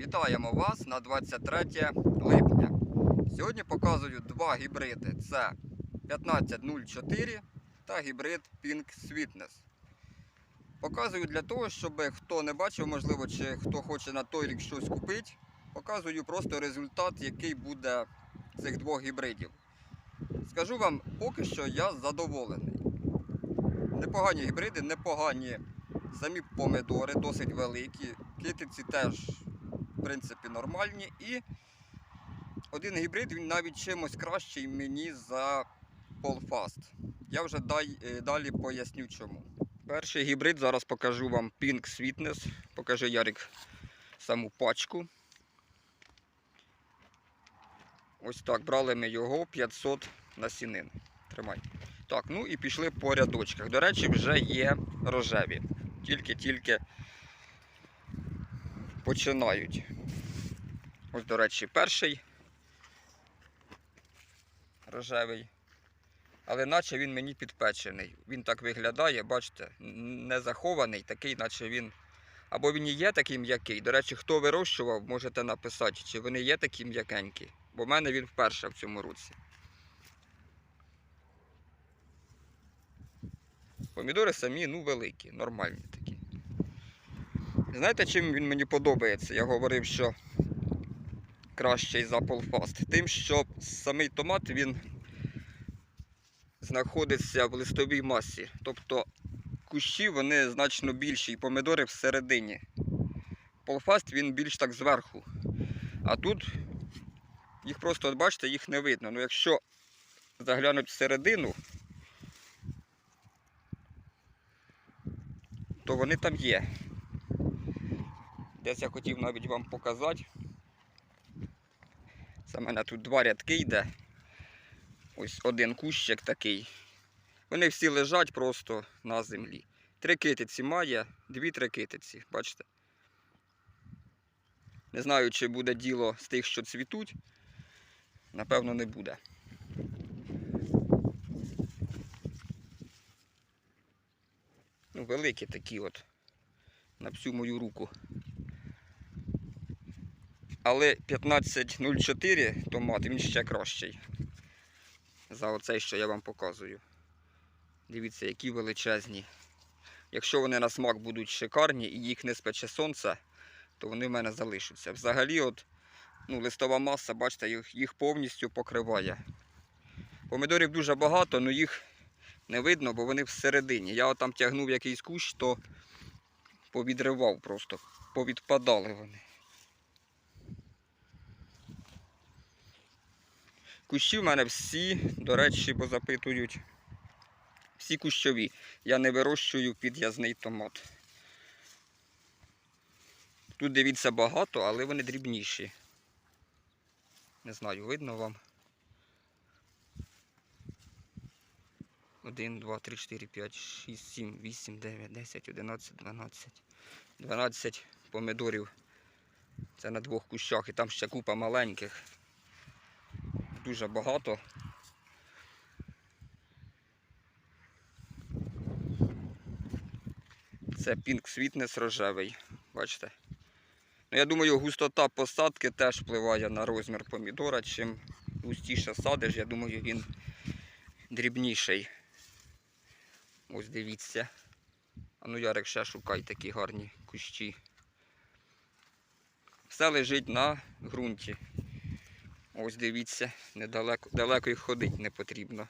Вітаємо вас на 23 липня. Сьогодні показую два гібриди: це 1504 та гібрид Pink Sweetness. Показую для того, щоб хто не бачив, можливо, чи хто хоче на той рік щось купити, показую просто результат, який буде цих двох гібридів. Скажу вам, поки що я задоволений. Непогані гібриди, непогані самі помидори, досить великі. Китиці теж, принципі, нормальні. І один гібрид він навіть чимось кращий мені за Polfast. Я вже дай, е, далі поясню чому. Перший гібрид зараз покажу вам Pink Sweetness. Покажи Ярик саму пачку. Ось так, брали ми його 500 насінин. Тримай. Так, ну і пішли по рядочках. До речі, вже є рожеві. Тільки-тільки починають. Ось, до речі, перший рожевий. Але наче він мені підпечений. Він так виглядає, бачите, не захований, такий, наче він. Або він і є такий м'який. До речі, хто вирощував, можете написати, чи вони є такі м'якенькі. Бо в мене він вперше в цьому році. Помідори самі, ну, великі, нормальні. Знаєте, чим він мені подобається? Я говорив, що кращий за Polfast. Тим, що самий томат він знаходиться в листовій масі. Тобто кущі вони значно більші, і помідори всередині. Polfast він більш так зверху. А тут їх просто, от бачите, їх не видно. Ну якщо заглянуть всередину, то вони там є. Десь я хотів навіть вам показати. Це в мене тут два рядки йде. Ось один кущик такий. Вони всі лежать просто на землі. Три китиці має, дві-три китиці, бачите? Не знаю, чи буде діло з тих, що цвітуть. Напевно, не буде. Ну, великі такі от на всю мою руку. Але 1504 томат він ще кращий. За оцей, що я вам показую. Дивіться, які величезні. Якщо вони на смак будуть шикарні і їх не спече сонце, то вони в мене залишаться. Взагалі, от, ну, листова маса, бачите, їх, їх повністю покриває. Помідорів дуже багато, але їх не видно, бо вони всередині. Я там тягнув якийсь кущ, то повідривав просто, повідпадали вони. Кущі в мене всі, до речі, бо запитують, всі кущові. Я не вирощую під'язний томат. Тут дивіться багато, але вони дрібніші. Не знаю, видно вам. 1, 2, 3, 4, 5, 6, 7, 8, 9, 10, 11, 12. 12 помидорів. Це на двох кущах і там ще купа маленьких. Дуже багато. Це Pink Sweetness рожевий. Бачите? Ну, я думаю, густота посадки теж впливає на розмір помідора. Чим густіше садиш, я думаю, він дрібніший. Ось дивіться. А ну Ярик ще шукай такі гарні кущі. Все лежить на ґрунті. Ось дивіться, недалеко далеко їх ходити не потрібно.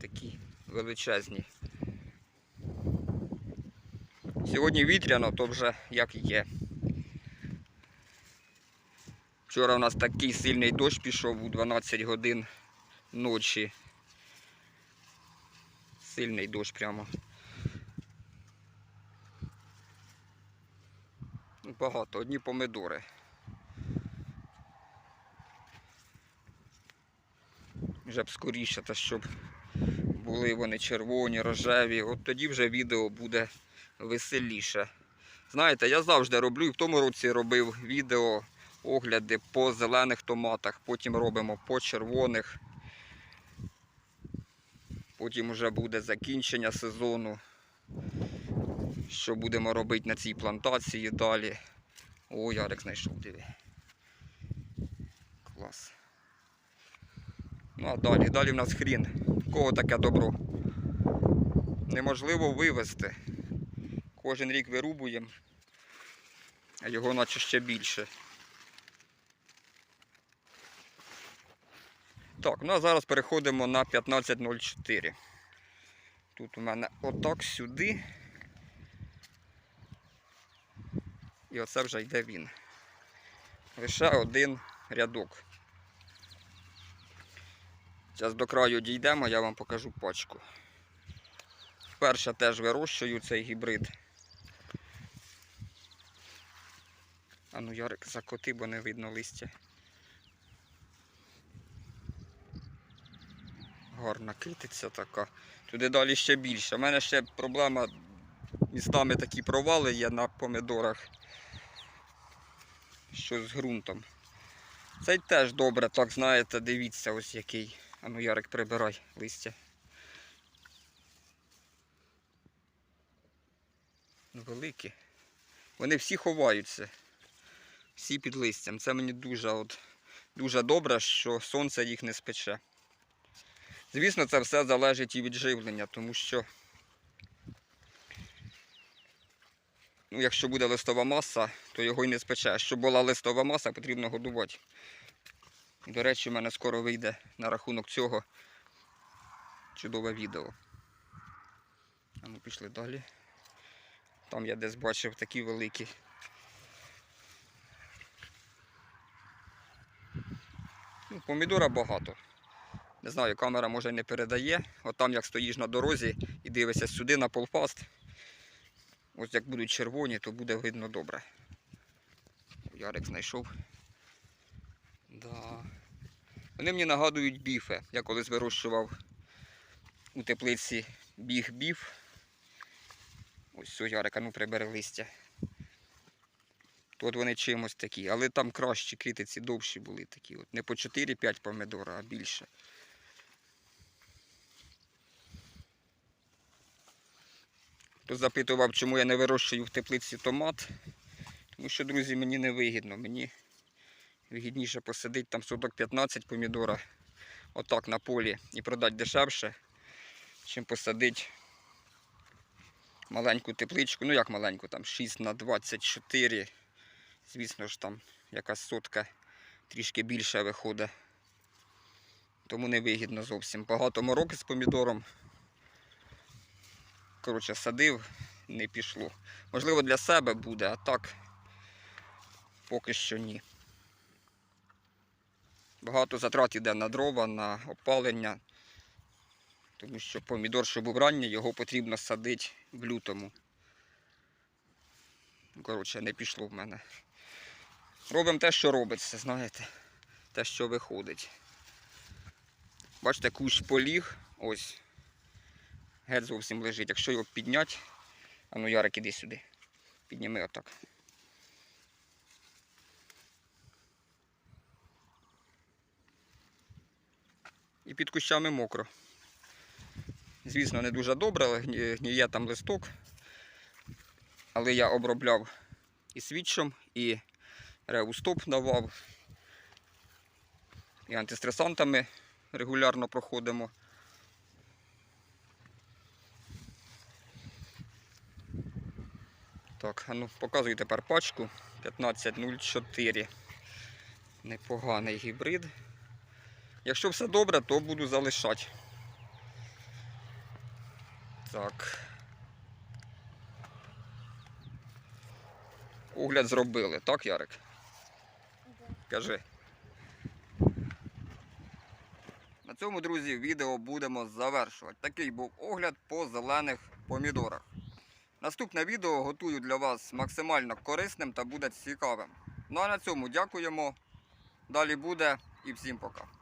Такі величезні. Сьогодні вітряно, то вже як є. Вчора у нас такий сильний дощ пішов у 12 годин ночі. Сильний дощ прямо. Багато, одні помидори. Вже б скоріше, та щоб були вони червоні, рожеві. От тоді вже відео буде веселіше. Знаєте, я завжди роблю, і в тому році робив відео огляди по зелених томатах, потім робимо по червоних. Потім вже буде закінчення сезону. Що будемо робити на цій плантації далі. О, Ярик знайшов, диви. Клас. Ну а далі, далі в нас хрін. Кого таке добро? Неможливо вивезти. Кожен рік вирубуємо, а його наче ще більше. Так, ну а зараз переходимо на 15.04. Тут у мене отак сюди. І оце вже йде він. Лише один рядок. Зараз до краю дійдемо, я вам покажу пачку. Перша теж вирощую цей гібрид. А ну Ярик закоти, бо не видно листя. Гарна китиця така. Туди далі ще більше. У мене ще проблема містами такі провали є на помидорах. Що з ґрунтом. Цей теж добре, так знаєте, дивіться ось який. А ну Ярик прибирай листя. Ну, Великі. Вони всі ховаються. Всі під листям. Це мені дуже, от, дуже добре, що сонце їх не спече. Звісно, це все залежить і від живлення, тому що ну, якщо буде листова маса, то його й не спече. Щоб була листова маса, потрібно годувати. До речі, в мене скоро вийде на рахунок цього чудове відео. А ми пішли далі. Там я десь бачив такі великі. Ну, помідора багато. Не знаю, камера може не передає. От там як стоїш на дорозі і дивишся сюди на полпаст. Ось як будуть червоні, то буде видно добре. Ярик знайшов. Да. Вони мені нагадують біфи. Я колись вирощував у теплиці біг біф. Ось все, Ярика, ну прибери листя. Тут вони чимось такі, але там кращі китиці довші були такі. От. Не по 4-5 помидора, а більше. Хто запитував, чому я не вирощую в теплиці томат. Тому що, друзі, мені не вигідно. Мені вигідніше посадити там соток 15 помідора отак на полі і продати дешевше, чим посадити маленьку тепличку. Ну як маленьку, там 6 на 24. Звісно ж там якась сотка трішки більше виходить. Тому не вигідно зовсім. Багато мороки з помідором. Коротше, садив, не пішло. Можливо, для себе буде, а так поки що ні. Багато затрат йде на дрова, на опалення, тому що помідор, що був ранній, його потрібно садити в лютому. Коротше, не пішло в мене. Робимо те, що робиться, знаєте, те, що виходить. Бачите, кущ поліг, ось. Геть зовсім лежить. Якщо його підняти, а ну Ярик, іди сюди. Підніми отак. І під кущами мокро. Звісно, не дуже добре, але гніє там листок. Але я обробляв і свідчом, і реустоп давав, і антистресантами регулярно проходимо. Так, ну показую тепер пачку 1504. Непоганий гібрид. Якщо все добре, то буду залишати. Так. Огляд зробили, так, Ярик? Кажи. На цьому, друзі, відео будемо завершувати. Такий був огляд по зелених помідорах. Наступне відео готую для вас максимально корисним та буде цікавим. Ну а на цьому дякуємо. Далі буде і всім пока.